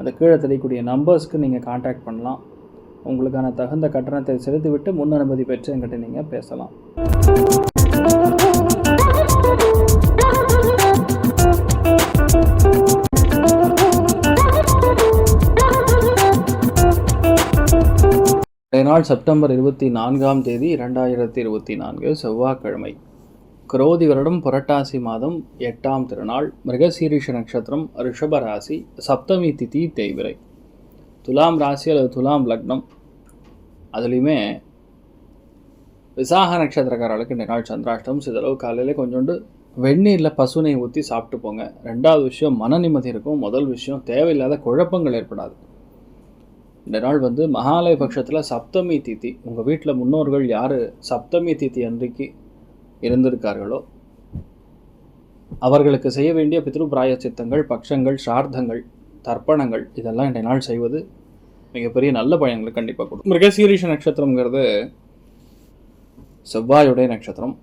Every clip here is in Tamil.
அந்த கீழே தெரியக்கூடிய நம்பர்ஸ்க்கு நீங்கள் காண்டாக்ட் பண்ணலாம். உங்களுக்கான தகுந்த கட்டணத்தை செலுத்திவிட்டு முன் அனுமதி பெற்று என்கிட்ட நீங்கள் பேசலாம். நாள் செப்டம்பர் இருபத்தி நான்காம் தேதி இரண்டாயிரத்தி இருபத்தி நான்கு செவ்வாய்க்கிழமை. குரோதி வருடம் புரட்டாசி மாதம் எட்டாம் திருநாள் மிருகசீரிஷ நட்சத்திரம் ரிஷப ராசி சப்தமி திதி தேய்விரை துலாம் ராசி அல்லது துலாம் லக்னம் அதுலேயுமே விசாக நட்சத்திரக்காரர்களுக்கு இந்த நாள் சந்திராஷ்டம் சிதளவு காலையில் கொஞ்சோண்டு வெந்நீரில் பசுனை ஊற்றி சாப்பிட்டு போங்க. ரெண்டாவது விஷயம் மன நிம்மதி இருக்கும். முதல் விஷயம் தேவையில்லாத குழப்பங்கள் ஏற்படாது. இந்த நாள் வந்து மகாலய பட்சத்தில் சப்தமி திதி. உங்கள் வீட்டில் முன்னோர்கள் யார்? சப்தமி திதி அன்றைக்கு இருந்திருக்கார்களோ? அவர்களுக்கு செய்ய வேண்டிய பித்ரு பிராயச்சித்தங்கள் பக்ஷங்கள் சார்த்தங்கள் தர்ப்பணங்கள் இதெல்லாம் இன்றைய நாள் செய்வது மிகப்பெரிய நல்ல பயன்களை கண்டிப்பாக கொடுக்கும். மிருகசீரிஷ நட்சத்திரங்கிறது செவ்வாயுடைய நட்சத்திரம்.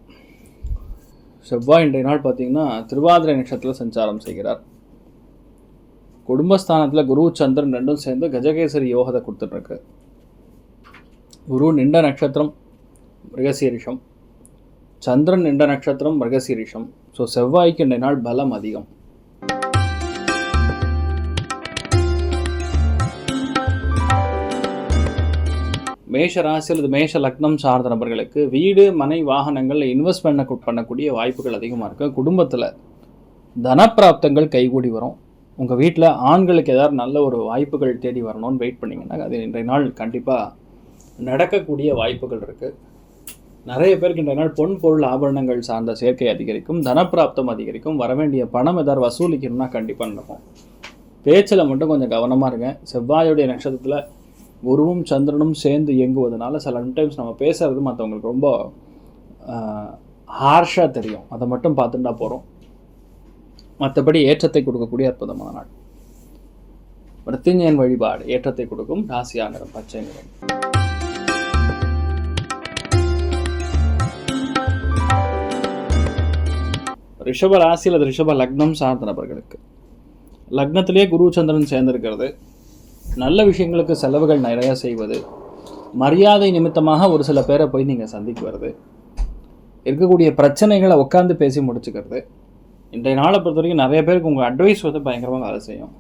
செவ்வாய் இன்றைய நாள் பார்த்தீங்கன்னா திருவாதிரை நட்சத்திரத்தில் சஞ்சாரம் செய்கிறார். குடும்பஸ்தானத்தில் குரு சந்திரன் ரெண்டும் சேர்ந்து கஜகேசரி யோகத்தை கொடுத்துட்ருக்கு. குரு நின்ற நட்சத்திரம் மிருகசீரிஷம். சந்திரன் என்ற நட்சத்திரம் மிருகசீரிஷம். ஸோ செவ்வாய்க்கு இன்றைய நாள் பலம் அதிகம். மேஷ ராசியில் இது மேஷ லக்னம் சார்ந்த நபர்களுக்கு வீடு மனை வாகனங்களில் இன்வெஸ்ட் பண்ண பண்ணக்கூடிய வாய்ப்புகள் அதிகமாக இருக்குது குடும்பத்தில் தனப்பிராப்தங்கள் கைகூடி வரும். உங்கள் வீட்டில் ஆண்களுக்கு ஏதாவது நல்ல ஒரு வாய்ப்புகள் தேடி வரணும்னு வெயிட் பண்ணிங்கன்னா அது இன்றைய நாள் கண்டிப்பாக நடக்கக்கூடிய வாய்ப்புகள் இருக்குது நிறைய பேருக்கு இன்றைய நாள் பொன் பொருள் ஆபரணங்கள் சார்ந்த சேர்க்கை அதிகரிக்கும் தனப்பிராப்தம் அதிகரிக்கும் வரவேண்டிய பணம் ஏதாவது வசூலிக்கணும்னா கண்டிப்பாக நடக்கும். பேச்சில் மட்டும் கொஞ்சம் கவனமாக இருங்க. செவ்வாயுடைய நட்சத்திரத்தில் குருவும் சந்திரனும் சேர்ந்து இயங்குவதனால சில டைம்ஸ் நம்ம பேசுகிறது மற்றவங்களுக்கு ரொம்ப ஹார்ஷாக தெரியும். அதை மட்டும் பார்த்துட்டா போகிறோம் மற்றபடி ஏற்றத்தை கொடுக்கக்கூடிய அற்புதமான நாள். மிருத்யுஞ்சயன் வழிபாடு ஏற்றத்தை கொடுக்கும். ராசியாக பச்சை நிறம். ரிஷப ராசி அல்லது ரிஷப லக்னம் சார்ந்த நபர்களுக்கு. லக்னத்திலே குரு சந்திரன் சேர்ந்திருக்கிறது. நல்ல விஷயங்களுக்கு செலவுகள் நிறையா செய்வது. மரியாதை நிமித்தமாக ஒரு சில பேரை போய் நீங்கள் சந்திக்கிறது. இருக்கக்கூடிய பிரச்சனைகளை உட்காந்து பேசி முடிச்சுக்கிறது. இன்றைய நாளை பொறுத்த வரைக்கும் நிறைய பேருக்கு உங்கள் அட்வைஸ் வந்து பயங்கரமாக வேலை செய்யும்.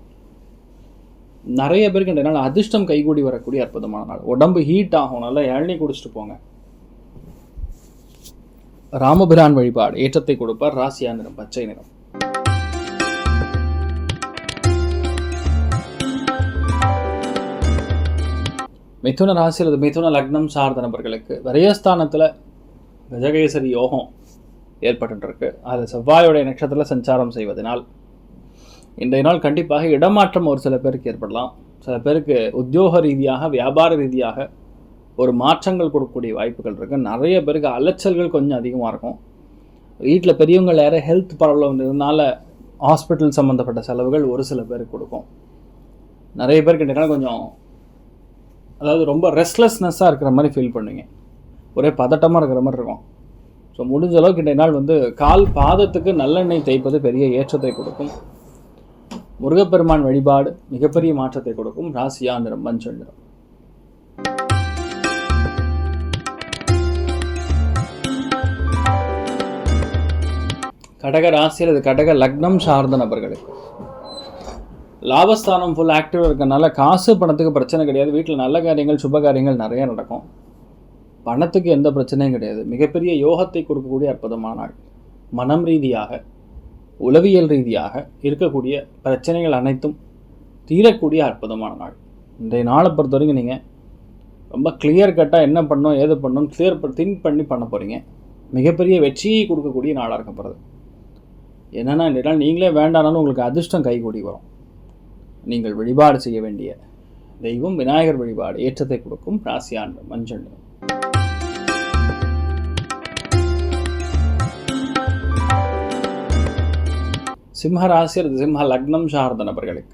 நிறைய பேருக்கு இன்றைய நாள் அதிர்ஷ்டம் கைகூடி வரக்கூடிய அற்புதமான நாள். உடம்பு ஹீட் ஆகும். நல்லா இளநீ குடிச்சிட்டு போங்க. ராமபிரான் வழிபாடு. ஏற்றத்தை கொடுப்பார் ராசியா நிறம் பச்சை நிறம். மிதுன ராசி அல்லது மிதுன லக்னம் சார்ந்த நபர்களுக்கு விரயஸ்தானத்தில் கஜகேசரி யோகம் ஏற்பட்டுருக்கு அது செவ்வாயோடைய நட்சத்திரத்தில் சஞ்சாரம் செய்வதனால் இன்றைய நாள் கண்டிப்பாக இடமாற்றம் ஒரு சில பேருக்கு ஏற்படலாம். சில பேருக்கு உத்தியோக ரீதியாக வியாபார ரீதியாக ஒரு மாற்றங்கள் கொடுக்கக்கூடிய வாய்ப்புகள் இருக்குது நிறைய பேருக்கு அலைச்சல்கள் கொஞ்சம் அதிகமாக இருக்கும். வீட்டில் பெரியவங்க யாரும் ஹெல்த் ப்ராப்ளம் இருந்ததுனால ஹாஸ்பிட்டல் சம்மந்தப்பட்ட செலவுகள் ஒரு சில பேருக்கு கொடுக்கும். நிறைய பேர் இன்றைய கொஞ்சம் அதாவது ரொம்ப ரெஸ்ட்லெஸ்னஸ்ஸாக இருக்கிற மாதிரி ஃபீல் பண்ணுவீங்க. ஒரே பதட்டமாக இருக்கிற மாதிரி இருக்கும். ஸோ முடிஞ்ச அளவுக்கு இன்றைய நாள் வந்து கால் பாதத்துக்கு நல்லெண்ணெய் தேய்ப்பது பெரிய ஏற்றத்தை கொடுக்கும். முருகப்பெருமான் வழிபாடு மிகப்பெரிய மாற்றத்தை கொடுக்கும். ராசியா நிறம் மஞ்சள் நிறம். கடக ராசி அல்லது கடக லக்னம் சார்ந்த நபர்களுக்கு. லாபஸ்தானம் ஃபுல் ஆக்டிவாக இருக்கனால காசு பணத்துக்கு பிரச்சனை கிடையாது. வீட்டில் நல்ல காரியங்கள் சுப காரியங்கள் நிறைய நடக்கும். பணத்துக்கு எந்த பிரச்சனையும் கிடையாது. மிகப்பெரிய யோகத்தை கொடுக்கக்கூடிய அற்புதமான நாள். மனம் ரீதியாக உளவியல் ரீதியாக இருக்கக்கூடிய பிரச்சனைகள் அனைத்தும் தீரக்கூடிய அற்புதமான நாள். இன்றைய நாளை பொறுத்த வரைக்கும் நீங்கள் ரொம்ப கிளியர் கட்டாக என்ன பண்ணணும் ஏது பண்ணணும் கிளியர் திங்க் பண்ணி பண்ண போகிறீங்க மிகப்பெரிய வெற்றியை கொடுக்கக்கூடிய நாளாக இருக்கப்படுறது என்னென்னா இன்றைய நீங்களே வேண்டானாலும் உங்களுக்கு அதிர்ஷ்டம் கைகூடி வரும். நீங்கள் வழிபாடு செய்ய வேண்டிய தெய்வம் விநாயகர் வழிபாடு ஏற்றத்தை கொடுக்கும் ராசியாண்டு மஞ்சள் சிம்ம ராசி அல்லது சிம்ம லக்னம் சார்ந்த நபர்களுக்கு.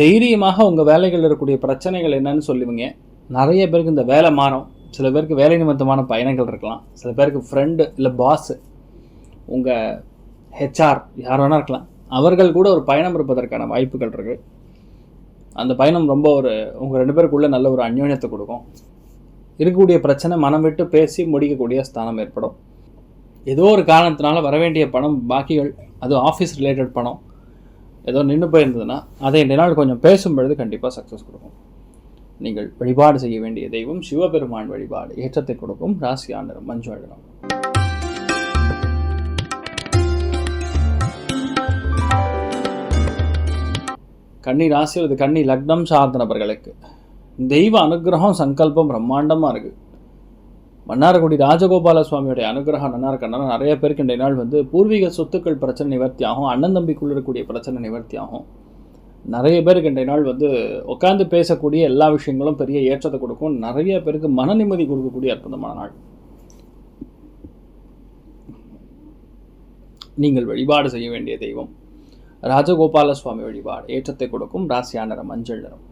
தைரியமாக உங்கள் வேலைகளில் இருக்கக்கூடிய பிரச்சனைகள் என்னன்னு சொல்லுவீங்க. நிறைய பேருக்கு இந்த வேலை மாறும். சில பேருக்கு வேலை நிமித்தமான பயணங்கள் இருக்கலாம். சில பேருக்கு ஃப்ரெண்டு இல்லை பாஸு உங்கள் ஹெச்ஆர் யார் வேணா இருக்கலாம். அவர்கள் கூட ஒரு பயணம் இருப்பதற்கான வாய்ப்புகள் இருக்குது அந்த பயணம் ரொம்ப ஒரு உங்கள் ரெண்டு பேருக்குள்ளே நல்ல ஒரு அந்யோன்யத்தை கொடுக்கும். இருக்கக்கூடிய பிரச்சனை மனம் விட்டு பேசி முடிக்கக்கூடிய ஸ்தானம் ஏற்படும். ஏதோ ஒரு காரணத்தினால வர வேண்டிய பணம் பாக்கிகள் அது ஆஃபீஸ் ரிலேட்டட் பணம் ஏதோ நின்று போயிருந்ததுன்னா அதை இந்த நாள் கொஞ்சம் பேசும் பொழுது கண்டிப்பாக சக்ஸஸ் கொடுக்கும். நீங்கள் வழிபாடு செய்ய வேண்டிய தெய்வம் சிவபெருமான் வழிபாடு ஏற்றத்தை கொடுக்கும் ராசியா நிறம் மஞ்சள் நிறம் கன்னி ராசி அல்லது கன்னி லக்னம் சார்ந்த நபர்களுக்கு தெய்வ அனுகிரகம் சங்கல்பம் பிரம்மாண்டமாக இருக்குது மன்னார்குடி ராஜகோபால சுவாமியுடைய அனுகிரகம் நல்லா இருக்கனால நிறைய பேருக்கு இன்றைய நாள் வந்து பூர்வீக சொத்துக்கள் பிரச்சனை நிவர்த்தி ஆகும் அண்ணன் தம்பிக்குள்ள இருக்கக்கூடிய பிரச்சனை நிவர்த்தி ஆகும் நிறைய பேருக்கு இன்றைய நாள் வந்து உட்காந்து பேசக்கூடிய எல்லா விஷயங்களும் பெரிய ஏற்றத்தை கொடுக்கும். நிறைய பேருக்கு மன நிம்மதி கொடுக்கக்கூடிய அற்புதமான நாள். நீங்கள் வழிபாடு செய்ய வேண்டிய தெய்வம். ராஜகோபால சுவாமி வழிபாடு ஏற்றத்தை கொடுக்கும் ராசியான நிறம் மஞ்சள் நிறம்.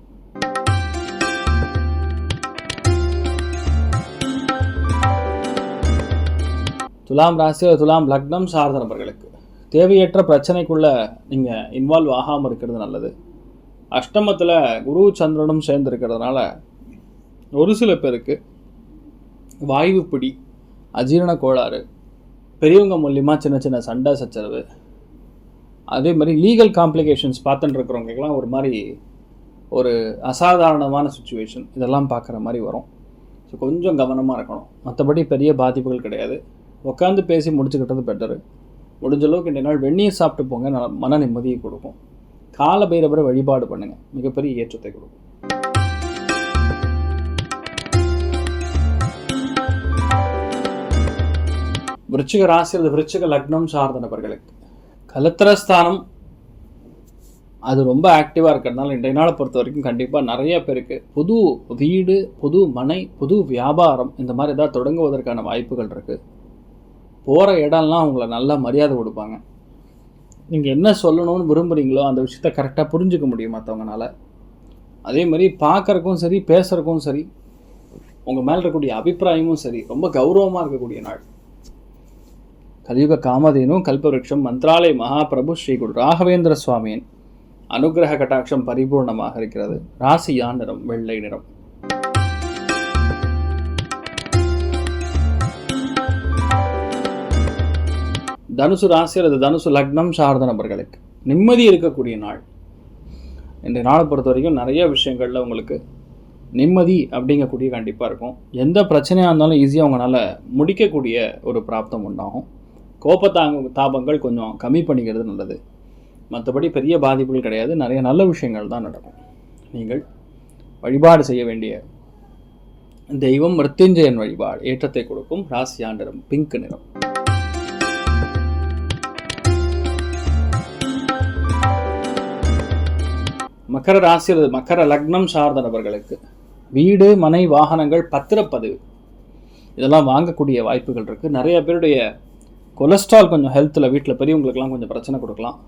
துலாம் ராசி துலாம் லக்னம் சார்ந்த நபர்களுக்கு தேவையற்ற பிரச்சனைக்குள்ள நீங்கள் இன்வால்வ் ஆகாமல் இருக்கிறது நல்லது. அஷ்டமத்தில் குரு சந்திரனும் சேர்ந்து இருக்கிறதுனால ஒரு சில பேருக்கு வாய்வு பிடி அஜீரண கோளாறு பெரியவங்க மூலியமாக சின்ன சின்ன சண்டை சச்சரவு அதே மாதிரி லீகல் காம்ப்ளிகேஷன்ஸ் பார்த்துட்டு இருக்கிறவங்களுக்கெல்லாம் ஒரு மாதிரி ஒரு அசாதாரணமான சுச்சுவேஷன் இதெல்லாம் பார்க்குற மாதிரி வரும். ஸோ கொஞ்சம் கவனமாக இருக்கணும். மற்றபடி பெரிய பாதிப்புகள் கிடையாது. உட்காந்து பேசி முடிச்சுக்கிட்டது பெட்டரு முடிஞ்ச அளவுக்கு ரெண்டு நாள் வெந்நீர் சாப்பிட்டு போங்க. நல- மன நிம்மதியை கொடுக்கும். கால பைரவரை வழிபாடு பண்ணுங்கள் மிகப்பெரிய ஏற்றத்தை கொடுக்கும். விருச்சிக ராசி அல்லது விருச்சிக லக்னம் சார்ந்த நபர்களுக்கு கலத்திரஸ்தானம் அது ரொம்ப ஆக்டிவாக இருக்கிறதுனால இன்றைய நாளை பொறுத்த வரைக்கும் கண்டிப்பாக நிறைய பேருக்கு புது வீடு புது மனை புது வியாபாரம் இந்த மாதிரி ஏதாவது தொடங்குவதற்கான வாய்ப்புகள் இருக்குது போகிற இடம்லாம் அவங்கள நல்லா மரியாதை கொடுப்பாங்க. நீங்கள் என்ன சொல்லணும்னு விரும்புகிறீங்களோ அந்த விஷயத்த கரெக்டாக புரிஞ்சுக்க முடியும் மற்றவங்கனால அதே மாதிரி பார்க்கறக்கும் சரி பேசுறதுக்கும் சரி உங்கள் மேலே இருக்கக்கூடிய அபிப்பிராயமும் சரி ரொம்ப கௌரவமாக இருக்கக்கூடிய நாள். கலியுக காமதேனு கல்பவருஷம் மந்திராலய மகாபிரபு ஸ்ரீ குரு ராகவேந்திர சுவாமியின் அனுகிரக கட்டாட்சம் பரிபூர்ணமாக இருக்கிறது. ராசியா நிறம்? வெள்ளை நிறம். தனுசு ராசி அல்லது தனுசு லக்னம் சார்ந்த நபர்களுக்கு நிம்மதி இருக்கக்கூடிய நாள். இந்த நாளை பொறுத்த வரைக்கும் நிறைய விஷயங்களில் உங்களுக்கு நிம்மதி அப்படிங்கக்கூடிய கண்டிப்பாக இருக்கும். எந்த பிரச்சனையாக இருந்தாலும் ஈஸியாக உங்களால் முடிக்கக்கூடிய ஒரு பிராப்தம் உண்டாகும். கோபத்தாங்க தாபங்கள் கொஞ்சம் கம்மி பண்ணிக்கிறது நல்லது. மற்றபடி பெரிய பாதிப்புகள் கிடையாது. நிறைய நல்ல விஷயங்கள் தான் நடக்கும். நீங்கள் வழிபாடு செய்ய வேண்டிய தெய்வம் மிருத்யுஞ்சயன் வழிபாடு. ஏற்றத்தை கொடுக்கும் ராசியா நிறம் பிங்க் நிறம். மக்கர ராசி அல்லது மக்கர லக்னம் சார்ந்த நபர்களுக்கு வீடு மனை வாகனங்கள் பத்திரப்பதிவு. இதெல்லாம் வாங்கக்கூடிய வாய்ப்புகள் இருக்குது நிறைய பேருடைய கொலஸ்ட்ரால் கொஞ்சம் ஹெல்த்தில் வீட்டில் பெரியவங்களுக்கெல்லாம் கொஞ்சம் பிரச்சனை கொடுக்கலாம்.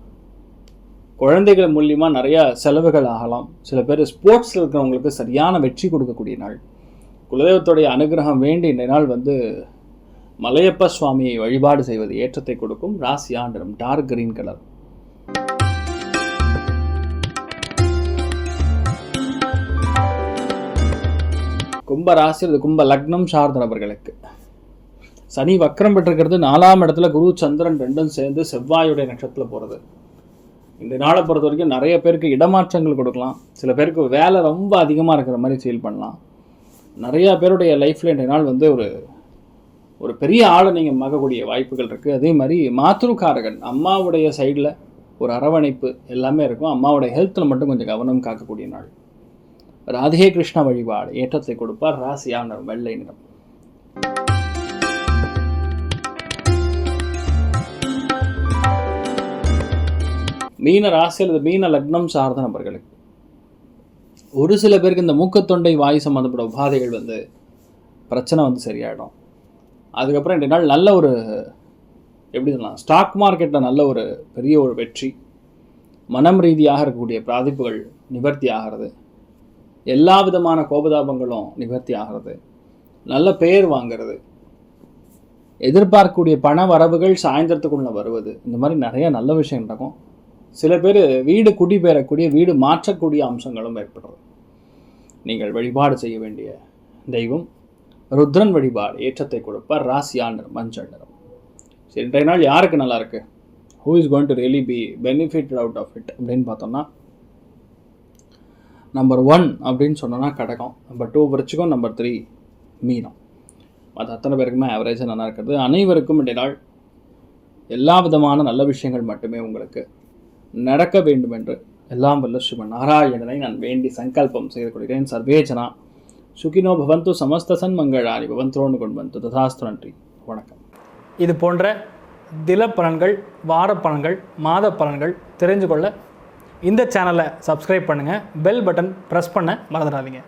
குழந்தைகள் மூலியமாக நிறையா செலவுகள் ஆகலாம். சில பேர் ஸ்போர்ட்ஸில் இருக்கிறவங்களுக்கு சரியான வெற்றி கொடுக்கக்கூடிய நாள். குலதெய்வத்துடைய அனுகிரகம் வேண்டி இந்த நாள் வந்து மலையப்ப சுவாமியை வழிபாடு செய்வது ஏற்றத்தை கொடுக்கும். ராசி ஆண்டிடம் டார்க் கிரீன் கலர் கும்ப ராசி அல்லது கும்ப லக்னம் சார்ந்த நபர்களுக்கு. சனி வக்ரம் பெற்றிருக்கிறது நாலாம் இடத்துல குரு சந்திரன் ரெண்டும் சேர்ந்து செவ்வாயுடைய நட்சத்திரத்தில் போகிறது இந்த நாளை பொறுத்த வரைக்கும் நிறைய பேருக்கு இடமாற்றங்கள் கொடுக்கலாம். சில பேருக்கு வேலை ரொம்ப அதிகமாக இருக்கிற மாதிரி ஃபீல் பண்ணலாம். நிறையா பேருடைய லைஃப்பில் இந்த நாள் வந்து ஒரு ஒரு பெரிய ஆளை நீங்கள் மகக்கூடிய வாய்ப்புகள் இருக்குது அதே மாதிரி மாத்ருகாரகன் அம்மாவுடைய சைடில் ஒரு அரவணைப்பு எல்லாமே இருக்கும். அம்மாவுடைய ஹெல்த்தில் மட்டும் கொஞ்சம் கவனம் காக்கக்கூடிய நாள். ராதிகே கிருஷ்ண வழிபாடு ஏற்றத்தை கொடுப்பார். ராசியான வெள்ளை நிறம். மீன ராசி அல்லது மீன லக்னம் சார்ந்த நபர்களுக்கு. ஒரு சில பேருக்கு இந்த மூக்கத்தொண்டை வாய் சம்மந்தப்பட்ட உபாதைகள் வந்து பிரச்சனை வந்து சரியாயிடும். அதுக்கப்புறம் ரெண்டு நாள் நல்ல ஒரு எப்படி சொல்லலாம் ஸ்டாக் மார்க்கெட்டில் நல்ல ஒரு பெரிய ஒரு வெற்றி. மனம் ரீதியாக இருக்கக்கூடிய பாதிப்புகள் நிவர்த்தி ஆகிறது. எல்லா விதமான கோபதாபங்களும் நிவர்த்தி ஆகிறது. நல்ல பெயர் வாங்கிறது. எதிர்பார்க்கக்கூடிய பண வரவுகள் சாயந்தரத்துக்குள்ளே வருவது. இந்த மாதிரி நிறைய நல்ல விஷயம் நடக்கும். சில பேர் வீடு குடிபெறக்கூடிய வீடு மாற்றக்கூடிய அம்சங்களும் ஏற்படுறது. நீங்கள் வழிபாடு செய்ய வேண்டிய தெய்வம் ருத்ரன் வழிபாடு ஏற்றத்தை கொடுப்பார். ராசியா நிறம் மஞ்சள் நிறம். சரி இன்றைய நாள் யாருக்கு நல்லா இருக்கு? Who is going to really be benefitted out of it அப்படின்னு பார்த்தோம்னா நம்பர் ஒன் அப்படின்னு சொன்னோன்னா கடகம் நம்பர் டூ விருச்சிகம் நம்பர் த்ரீ மீனம். அது அத்தனை பேருக்குமே ஆவரேஜாக நல்லா இருக்கிறது. அனைவருக்கும் இன்றைய நாள் எல்லா விதமான நல்ல விஷயங்கள் மட்டுமே உங்களுக்கு நடக்க வேண்டும் என்று எல்லாம் வல்ல ஸ்ரீமன் நாராயணனை நான் வேண்டி சங்கல்பம் செய்து கொள்கிறேன். சர்வேஜனா. சுகினோ பவந்து சமஸ்த சன்மங்களானி. பவந்தோன்னு கொண்டு வந்து ததாஸ்து நன்றி வணக்கம். இது போன்ற தில பலன்கள் வார பலன்கள் மாத பலன்கள் தெரிஞ்சு கொள்ள இந்த சேனலை சப்ஸ்கிரைப் பண்ணுங்கள் பெல் பட்டன் ப்ரெஸ் பண்ண மறந்துடாதீங்க.